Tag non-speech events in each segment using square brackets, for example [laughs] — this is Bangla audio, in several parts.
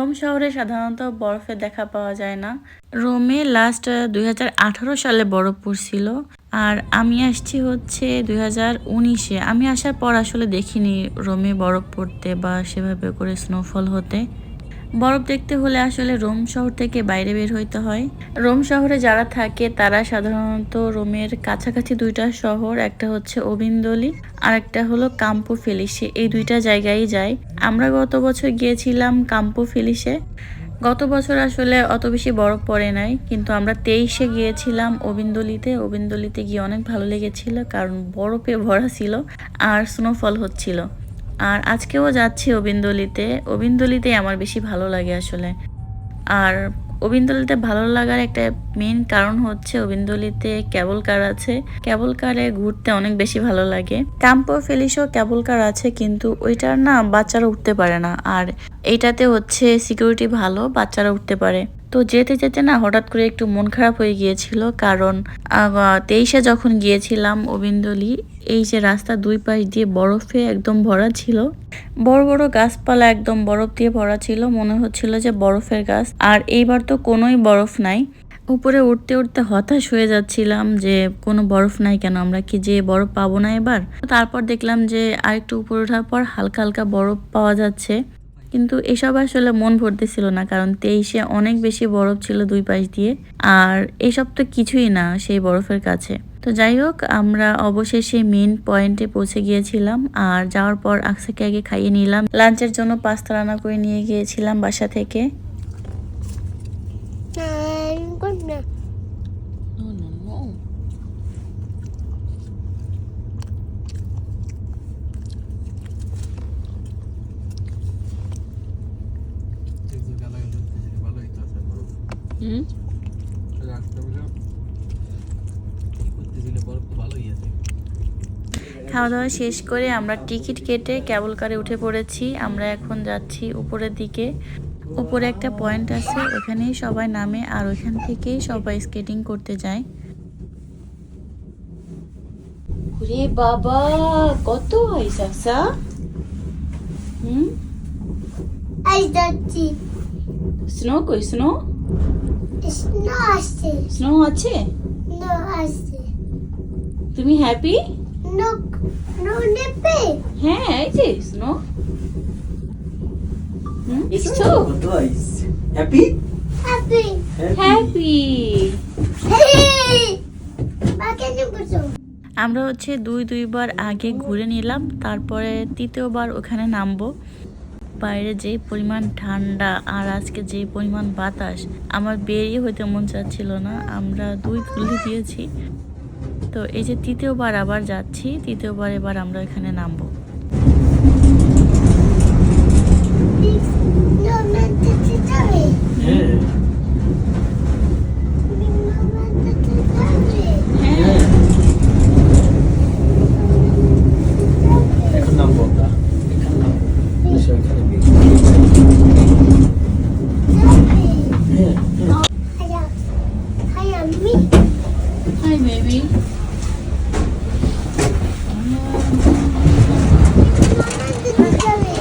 রোম শহরে সাধারণত বরফে দেখা পাওয়া যায় না। রোমে লাস্ট দুই হাজার আঠারো সালে বরফ পড়ছিল। আর আমি আসছি হচ্ছে দুই উনিশে। আমি আসার পর আসলে দেখিনি রোমে বরফ পড়তে বা সেভাবে করে স্নোফল হতে। বরফ দেখতে হলে আসলে রোম শহর থেকে বাইরে বের হইতে হয়। রোম শহরে যারা থাকে, তারা সাধারণত রোমের কাছাকাছি দুইটা শহর, একটা হচ্ছে ওবিন্দলি আর একটা হলো কাম্পো ফেলিসে এই দুইটা জায়গায় যায়। আমরা গত বছর গিয়েছিলাম কাম্পো ফেলিসে গত বছর আসলে অত বেশি বরফ পড়ে নাই, কিন্তু আমরা তেইশে গিয়েছিলাম ওবিন্দলিতে ওবিন্দলিতে গিয়ে অনেক ভালো লেগেছিল, কারণ বরফে ভরা ছিল আর স্নোফল হচ্ছিল। আর আজকেও যাচ্ছি অবিন্দলিতে। অবিন্দলিতে আমার বেশি ভালো লাগে আসলে। আর অবিন্দলিতে ভালো লাগার একটা মেন কারণ হচ্ছে অবিন্দলিতে ক্যাবল কার আছে। ক্যাবল কারে ঘুরতে অনেক বেশি ভালো লাগে। ক্যাম্পো ফেলিসও ক্যাবল কার আছে কিন্তু ওইটার না বাচ্চারা উঠতে পারে না। আর এইটাতে হচ্ছে সিকিউরিটি ভালো, বাচ্চারা উঠতে পারে। তো যেতে যেতে না হঠাৎ করে একটু মন খারাপ হয়ে গিয়েছিল, কারণ তেইশে যখন গিয়েছিলাম অবিন্দলি, এই যে রাস্তা দুই পাশ দিয়ে বরফে একদম ভরা ছিল, বড় বড় গাছপালা একদম বরফ দিয়ে ভরা ছিল, মনে হচ্ছিল যে বরফের গাছ, আর এইবার তো কোনোই বরফ নাই। উপরে উঠতে উঠতে হতাশ হয়ে যাচ্ছিলাম যে কোনো বরফ নাই কেন, আমরা কি যে বরফ পাবো না এবার? তারপর দেখলাম যে আরেকটু উপরে ওঠার পর হালকা হালকা বরফ পাওয়া যাচ্ছে। কিন্তু এসব আসলে মন ভরতে ছিল না, কারণ তেইশে অনেক বেশি বরফ ছিল দুই পাশ দিয়ে, আর এসব তো কিছুই না সেই বরফের কাছে। তো যাই হোক, আমরা অবশেষে মেন পয়েন্টে পৌঁছে গিয়েছিলাম, আর যাওয়ার পর আকসাকে আগে খাইয়ে নিলাম, লাঞ্চের জন্য পাস্তা রান্না করে নিয়ে গিয়েছিলাম বাসা থেকে। হুম। খাওয়া দাওয়া শেষ করে আমরা টিকিট কেটে কেবল কারে উঠে পড়েছি। আমরা এখন যাচ্ছি উপরের দিকে। উপরে একটা পয়েন্ট আছে ওখানেই সবাই নামে আর ওখান থেকেই সবাই স্কেটিং করতে যায়। ওরে বাবা কত আইসা হুম? আই যাচ্ছি। স্নো কই? স্নো স্নো আসছে স্নো আছে? নো আসছে তুমি হ্যাপি নো নো নেপে হ্যাঁ এই যে স্নো হুম দেখছ হ্যাপি হ্যাপি হ্যাপি হেই বাকে নিবছো আমরা হচ্ছে দুই দুইবার আগে ঘুরে নিলাম তারপরে তৃতীয়বার ওখানে নামবো। বাইরে যে পরিমাণ ঠান্ডা আর আজকে যে পরিমাণ বাতাস, আমার বেরিয়ে হইতে মন চাচ্ছিল না। আমরা দুই তুলে দিয়েছি তো এই যে তৃতীয়বার আবার যাচ্ছি, তৃতীয়বার এবার আমরা এখানে নামবো নো মেতে চিতাবে হ্যাঁ নো মেতে চিতাবে হ্যাঁ এখন নামবো আমরা এখানে নামবো এসো এখানে গিয়ে। হ্যাঁ হ্যাঁ হায়া হায়া মি হাই বেবি মেতে চিতাবে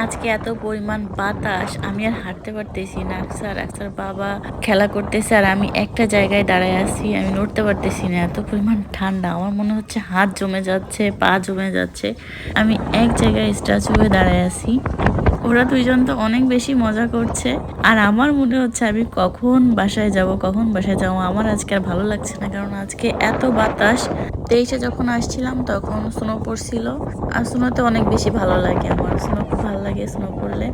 আজকে এত পরিমাণ বাতাস, আমি আর হাঁটতে পারতেছি না। আকসার আকসার বাবা খেলা করতেছে আর আমি একটা জায়গায় দাঁড়ায় আছি, আমি নড়তে পারতেছি না। এত পরিমাণ ঠান্ডা, আমার মনে হচ্ছে হাত জমে যাচ্ছে, পা জমে যাচ্ছে। আমি এক জায়গায় স্ট্যাচু হয়ে দাঁড়ায় আছি। ওরা দুইজন তো অনেক বেশি মজা করছে। আর আমার মনে হচ্ছে আমি কখন বাসায় যাব, কখন বাসায় যাব, আমার আজকে আর ভালো লাগছে না। কারণ আজকে এত বাতাস। তেইশে যখন আসছিলাম, তখন স্নো পড়ছিল আর স্নোতে অনেক বেশি ভালো লাগে আমার। স্নো খুব ভালো লাগে স্নো পড়লে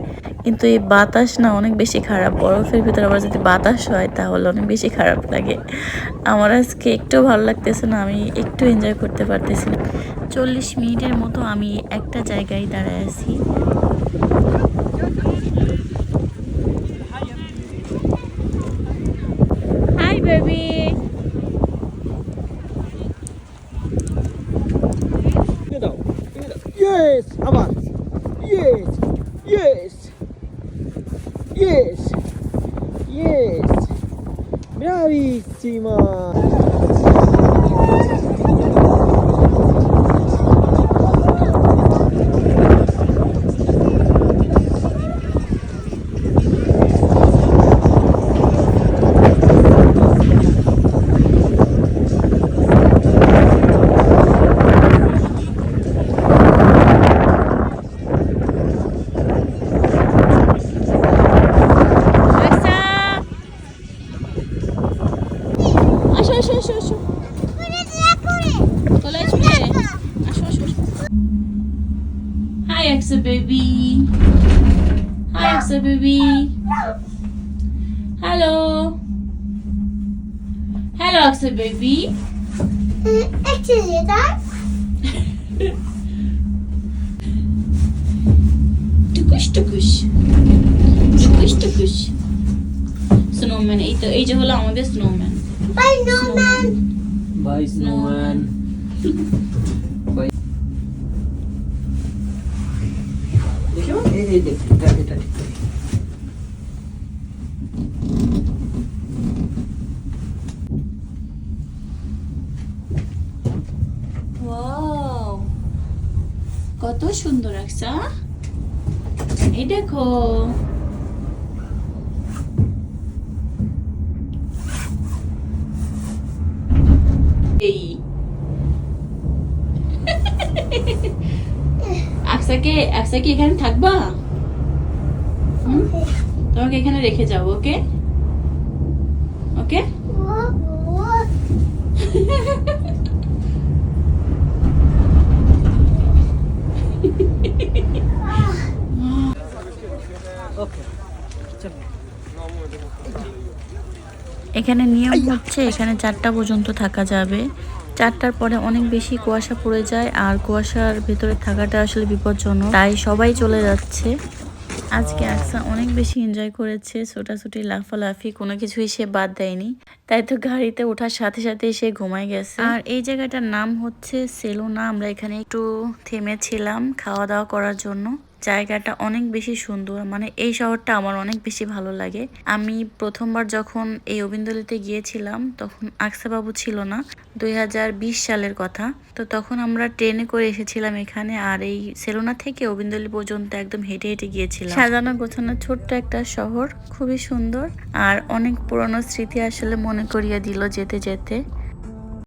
কিন্তু এই বাতাস না অনেক বেশি খারাপ। বরফের ভিতরে আবার যদি বাতাস হয়, তাহলে অনেক বেশি খারাপ লাগে। আমার আজকে একটু ভালো লাগতেছে না, আমি একটু এনজয় করতে পারতেছি না। চল্লিশ মিনিটের মতো আমি একটা জায়গায় দাঁড়ায় আছি। Yes, yes, yes, bravissima! Hi, Exa baby. Hi, Exa baby. Hello. Hello, Exa baby. Actually, that. টুকুস টুকুস টুকুস টুকুস স্নোম্যান এই তো এই যে হলো আমাদের snowman bye snowman bye snowman এই দেখ এটা এটা ঠিক করে। কত সুন্দর আকসা এই দেখো। এই। [laughs] আকসাকে আকসা এখানে থাকবা? তোমাকে এখানে রেখে যাব, ওকে? ওকে? এখানে নিয়ম হচ্ছে, এখানে চারটা পর্যন্ত থাকা যাবে। চারটার পরে অনেক বেশি কুয়াশা পড়ে যায়, আর কুয়াশার ভেতরে থাকাটা আসলে বিপজ্জনক। তাই সবাই চলে যাচ্ছে। আজকে আকসা অনেক বেশি এনজয় করেছে, ছোটাছুটি, লাফালাফি, কোনো কিছুই সে বাদ দেয়নি। তাই তো গাড়িতে ওঠার সাথে সাথে সে ঘুমায় গেছে। আর এই জায়গাটার নাম হচ্ছে সেলুনা, আমরা এখানে একটু থেমেছিলাম খাওয়া দাওয়া করার জন্য। জায়গাটা অনেক বেশি সুন্দর। মানে এই শহরটা আমার অনেক বেশি ভালো লাগে। আমি প্রথমবার যখন এই অবিন্দলিতে গিয়েছিলাম, তখন আকসাবাবু ছিল না। দুই হাজার বিশ সালের কথা। তো তখন আমরা ট্রেনে করে এসেছিলাম এখানে আর এই সেলোনা থেকে অবিন্দলি পর্যন্ত একদম হেঁটে হেঁটে গিয়েছিলাম। সাজানো গোছানো ছোট্ট একটা শহর, খুবই সুন্দর। আর অনেক পুরনো স্মৃতি আসলে মনে করিয়ে দিল যেতে যেতে।